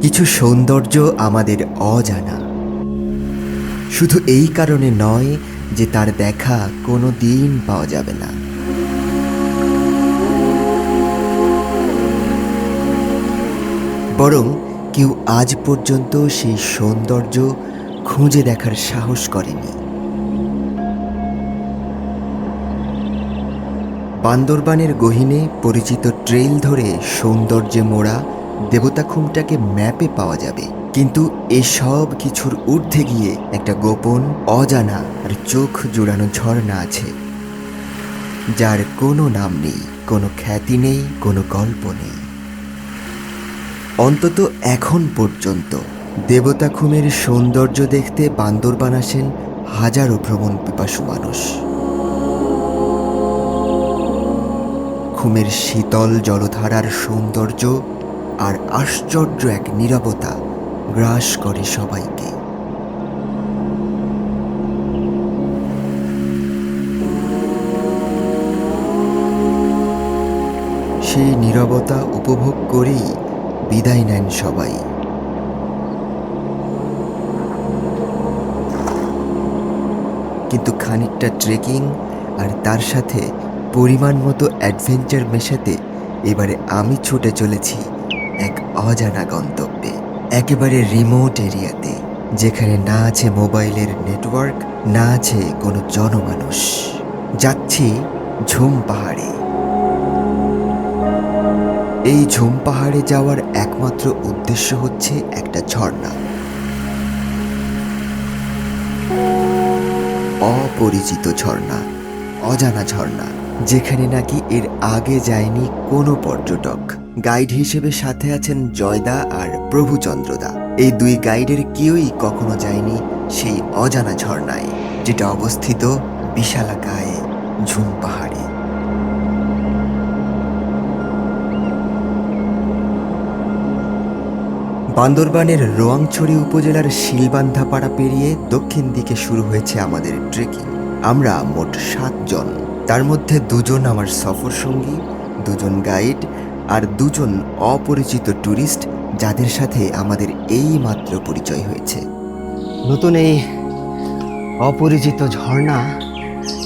কিছু সৌন্দর্য আমাদের অজানা। শুধু এই কারণে নয় যে তার দেখা কোনো দিন পাওয়া যাবে না। বরং কেউ আজ পর্যন্ত সেই সৌন্দর্য খুঁজে দেখার সাহস করেনি। বান্দরবানের গহিনে পরিচিত ট্রেইল ধরে সৌন্দর্যে মোড়া দেবতাখুমটাকে ম্যাপে পাওয়া যাবে। কিন্তু এসব কিছুর ঊর্ধ্বে গিয়ে একটা গোপন, অজানা আর চোখ জুড়ানো ঝর্ণা আছে, যার কোনো নাম নেই, কোনো খ্যাতি নেই, কোনো গল্প নেই। অন্তত এখন পর্যন্ত দেবতাখুমের সৌন্দর্য দেখতে বান্দরবান আসেন হাজারো ভ্রমণ পিপাসু মানুষ। খুমের শীতল জলধারার সৌন্দর্য আর আশ্চর্য এক নীরবতা গ্রাস করে সবাইকে। সেই নীরবতা উপভোগ করেই বিদায় নেন সবাই। কিন্তু খানিকটা ট্রেকিং আর তার সাথে পরিমাণ মতো অ্যাডভেঞ্চার মেশাতে এবারে আমি ছুটে চলেছি। এক অজানা গন্তব্যে, একেবারে রিমোট এরিয়াতে, যেখানে না আছে মোবাইলের নেটওয়ার্ক না আছে কোনো জনমানুষ। যাচ্ছি ঝুম পাহাড়ে। এই ঝুম পাহাড়ে যাওয়ার একমাত্র উদ্দেশ্য হচ্ছে একটা ঝর্ণা। অপরিচিত ঝর্ণা, অজানা ঝর্ণা, যেখানে নাকি এর আগে যায়নি কোনো পর্যটক। গাইড হিসেবে সাথে আছেন জয়দা আর প্রভুচন্দ্রদা। এই দুই গাইডের কেউই কখনো যায়নি সেই অজানা ঝর্ণায়, যেটা অবস্থিত বিশালাকায় ঝুম পাহাড়ে। বান্দরবানের রোয়াংছড়ি উপজেলার শিলবান্ধাপাড়া পেরিয়ে দক্ষিণ দিকে শুরু হয়েছে আমাদের ট্রেকিং। আমরা মোট সাতজন। তার মধ্যে দুজন আমার সফর সঙ্গী দুজন গাইড আর দুজন অপরিচিত ট্যুরিস্ট যাদের সাথে আমাদের এই মাত্র পরিচয় হয়েছে। নতুন এই অপরিচিত ঝর্ণা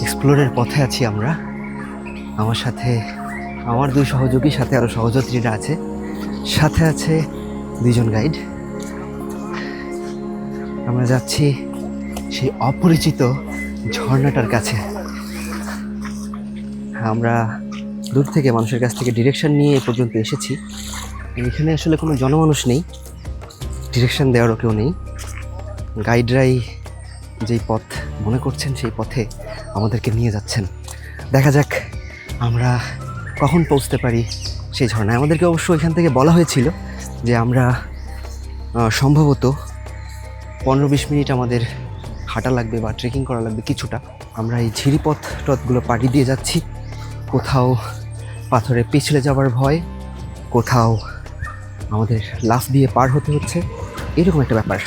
এক্সপ্লোরের পথে আছি আমরা। আমার সাথে আমার দুই সহযোগী, সাথে আরও সহযাত্রীরা আছে। সাথে আছে দুজন গাইড আমরা যাচ্ছি সেই অপরিচিত ঝর্ণাটার কাছে। আমরা দূর থেকে মানুষের কাছ থেকে ডিরেকশান নিয়ে এ পর্যন্ত এসেছি। এখানে আসলে কোনো জনমানুষ নেই ডিরেকশন দেওয়ারও কেউ নেই। গাইডরাই যেই পথ মনে করছেন সেই পথে আমাদেরকে নিয়ে যাচ্ছেন। দেখা যাক আমরা কখন পৌঁছতে পারি সেই ঝর্ণায়। আমাদেরকে অবশ্য এখান থেকে বলা হয়েছিল যে আমরা সম্ভবত পনেরো বিশ মিনিট আমাদের হাঁটা লাগবে বা ট্রেকিং করা লাগবে কিছুটা। আমরা এই ঝিরিপথ টথগুলো পাড়ি দিয়ে যাচ্ছি। কোথাও পাথরে পিছলে যাওয়ার ভয় কোথাও আমাদের লাফ দিয়ে পার হতে হচ্ছে এরকম একটা ব্যাপার।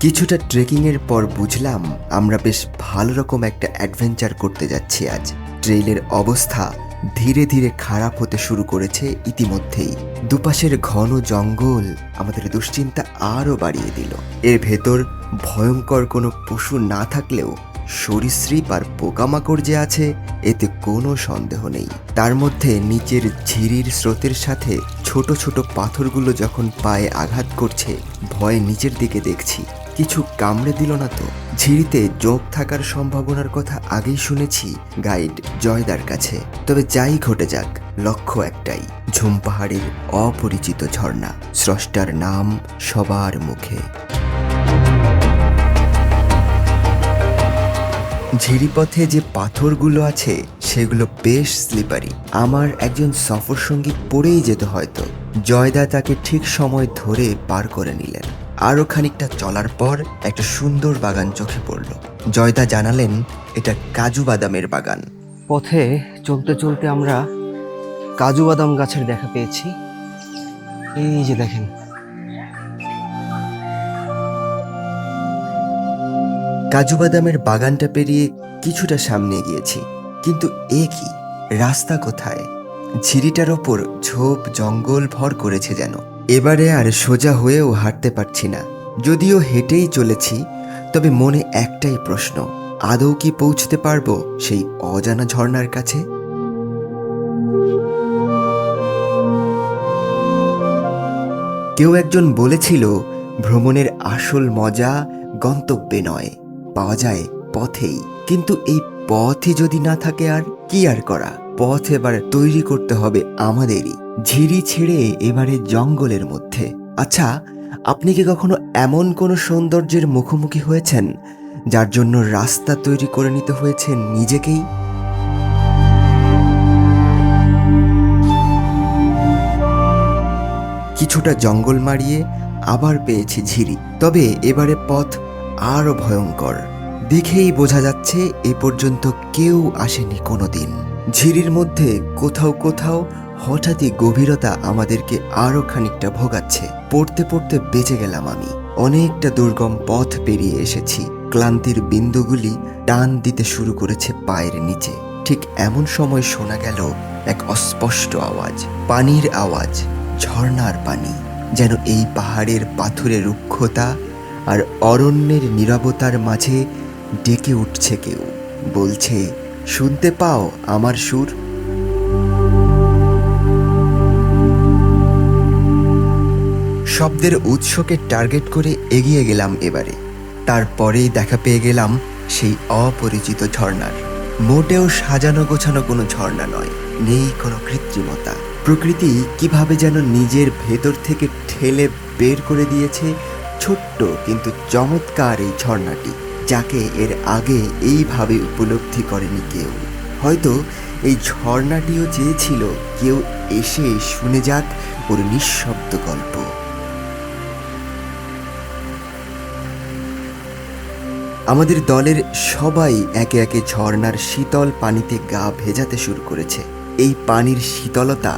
কিছুটা ট্রেকিংয়ের পর বুঝলাম আমরা বেশ ভালো রকম একটা অ্যাডভেঞ্চার করতে যাচ্ছি আজ। ট্রেইলের অবস্থা ধীরে ধীরে খারাপ হতে শুরু করেছে ইতিমধ্যেই। দুপাশের ঘন জঙ্গল আমাদের দুশ্চিন্তা আরও বাড়িয়ে দিল। এর ভেতর ভয়ঙ্কর কোনো পশু না থাকলেও সরীসৃপ আর পোকামাকড় যে আছে, এতে কোনো সন্দেহ নেই। তার মধ্যে নিচের ঝিরির স্রোতের সাথে ছোট ছোট পাথরগুলো যখন পায়ে আঘাত করছে, ভয়ে নিচের দিকে দেখছি। কিছু কামড়ে দিল না তো। ঝিরিতে জোঁক থাকার সম্ভাবনার কথা আগেই শুনেছি গাইড জয়দার কাছে। তবে যাই ঘটে যাক, লক্ষ্য একটাই, ঝুম পাহাড়ের অপরিচিত ঝর্ণা, স্রষ্টার নাম সবার মুখে। ঝিরিপথে যে পাথরগুলো আছে, সেগুলো বেশ স্লিপারি আমার একজন সফর সঙ্গী পড়েই যেত হয়তো জয়দা তাকে ঠিক সময় ধরে পার করে নিলেন। আরও খানিকটা চলার পর একটা সুন্দর বাগান চোখে পড়ল। জয়দা জানালেন এটা কাজু বাদামের বাগান। পথে চলতে চলতে আমরা কাজু বাদাম গাছের দেখা পেয়েছি। এই যে দেখেন। কাজু বাদামের বাগানটা পেরিয়ে কিছুটা সামনে গিয়েছি কিন্তু এ কি? রাস্তা কোথায়? ঝিরিটার ওপর ঝোপ জঙ্গল ভর করেছে যেন। এবারে আর সোজা হয়েও হাঁটতে পারছি না। যদিও হেঁটেই চলেছি, তবে মনে একটাই প্রশ্ন, আদৌ কি পৌঁছতে পারব সেই অজানা ঝর্ণার কাছে? কেউ একজন বলেছিল, ভ্রমণের আসল মজা গন্তব্যে নয়, পাওয়া যায় পথেই। কিন্তু এই পথই যদি না থাকে আর কি আর করা? পথ এবার তৈরি করতে হবে আমাদেরই। ঝিরি ছেড়ে এবারে জঙ্গলের মধ্যে। আচ্ছা আপনি কি কখনো এমন কোনো সৌন্দর্যের মুখোমুখি হয়েছেন, যার জন্য রাস্তা তৈরি করে নিতে হয়েছে নিজেকেই? কিছুটা জঙ্গল মারিয়ে আবার পেয়েছি ঝিরি। তবে এবারে পথ আরও ভয়ঙ্কর। দেখেই বোঝা যাচ্ছে এ পর্যন্ত কেউ আসেনি কোনোদিন। ঝিরির মধ্যে কোথাও কোথাও হঠাৎই গভীরতা আমাদেরকে আরও খানিকটা ভোগাচ্ছে। পড়তে পড়তে বেঁচে গেলাম আমি। অনেকটা দুর্গম পথ পেরিয়ে এসেছি। ক্লান্তির বিন্দুগুলি টান দিতে শুরু করেছে পায়ের নিচে। ঠিক এমন সময় শোনা গেল এক অস্পষ্ট আওয়াজ। পানির আওয়াজ, ঝর্ণার পানি, যেন এই পাহাড়ের পাথুরে রুক্ষতা আর অরণ্যের নীরবতার মাঝে ডেকে উঠছে কেউ। বলছে শুনতে পাও আমার সুর। শব্দের উৎসকে টার্গেট করে এগিয়ে গেলাম এবারে। তারপরেই দেখা পেয়ে গেলাম সেই অপরিচিত ঝর্ণার। মোটেও সাজানো গোছানো কোনো ঝর্ণা নয়, নেই কোনো কৃত্রিমতা। প্রকৃতি কীভাবে যেন নিজের ভেতর থেকে ঠেলে বের করে দিয়েছে ছোট্ট কিন্তু চমৎকার এই ঝর্ণাটি। যাকে এর আগে এইভাবে উপলব্ধি করেনি কেউ। হয়তো এই ঝর্ণাটিও চেয়েছিল কেউ এসে শুনে যাক ওর নিঃশব্দ গল্প। আমাদের দলের সবাই একে একে ঝর্ণার শীতল পানিতে গা ভেজাতে শুরু করেছে। এই পানির শীতলতা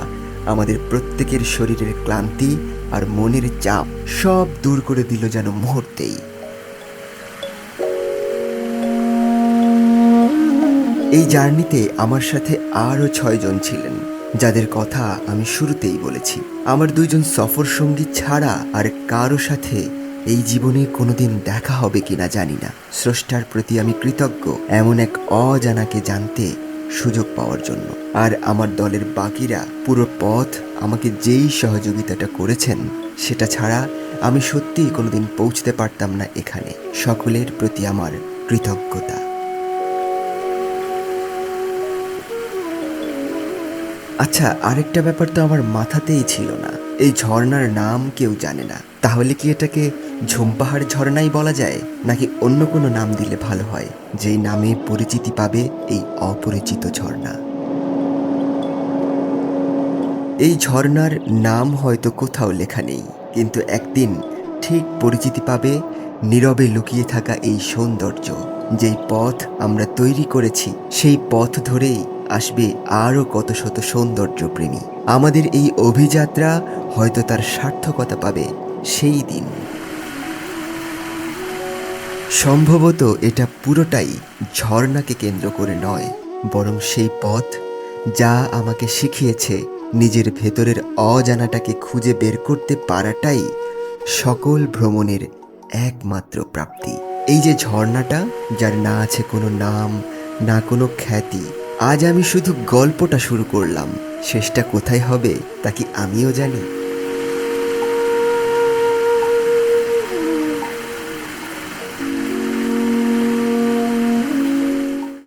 আমাদের প্রত্যেকের শরীরের ক্লান্তি আর মনের চাপ সব দূর করে দিল যেন মুহূর্তেই। এই জার্নিতে আমার সাথে আরও ছয়জন ছিলেন, যাদের কথা আমি শুরুতেই বলেছি। আমার দুইজন সফর সঙ্গী ছাড়া আর কারও সাথে এই জীবনে কোনোদিন দেখা হবে কিনা জানি না। স্রষ্টার প্রতি আমি কৃতজ্ঞ, এমন এক অজানাকে জানতে সুযোগ পাওয়ার জন্য। আর আমার দলের বাকিরা পুরো পথ আমাকে যেই সহযোগিতাটা করেছেন, সেটা ছাড়া আমি সত্যিই কোনোদিন পৌঁছতে পারতাম না এখানে। সকলের প্রতি আমার কৃতজ্ঞতা। আচ্ছা আরেকটা ব্যাপার তো আমার মাথাতেই ছিল না। এই ঝর্ণার নাম কেউ জানে না। তাহলে কি এটাকে ঝুমপাহাড় ঝর্ণাই বলা যায়? নাকি অন্য কোনো নাম দিলে ভালো হয়? যেই নামে পরিচিতি পাবে এই অপরিচিত ঝর্ণা। এই ঝর্ণার নাম হয়তো কোথাও লেখা নেই, কিন্তু একদিন ঠিক পরিচিতি পাবে নীরবে লুকিয়ে থাকা এই সৌন্দর্য, যেই পথ আমরা তৈরি করেছি, সেই পথ ধরেই আসবে আরও কত শত সৌন্দর্য প্রেমী আমাদের এই অভিযাত্রা হয়তো তার সার্থকতা পাবে সেই দিন। সম্ভবত এটা পুরোটাই ঝর্ণাকে কেন্দ্র করে নয়, বরং সেই পথ যা আমাকে শিখিয়েছে নিজের ভেতরের অজানাটাকে খুঁজে বের করতে পারাটাই সকল ভ্রমণের একমাত্র প্রাপ্তি। এই যে ঝর্ণাটা, যার না আছে কোনো নাম, না কোনো খ্যাতি আজ আমি শুধু গল্পটা শুরু করলাম। শেষটা কোথায় হবে তা কি আমিও জানি?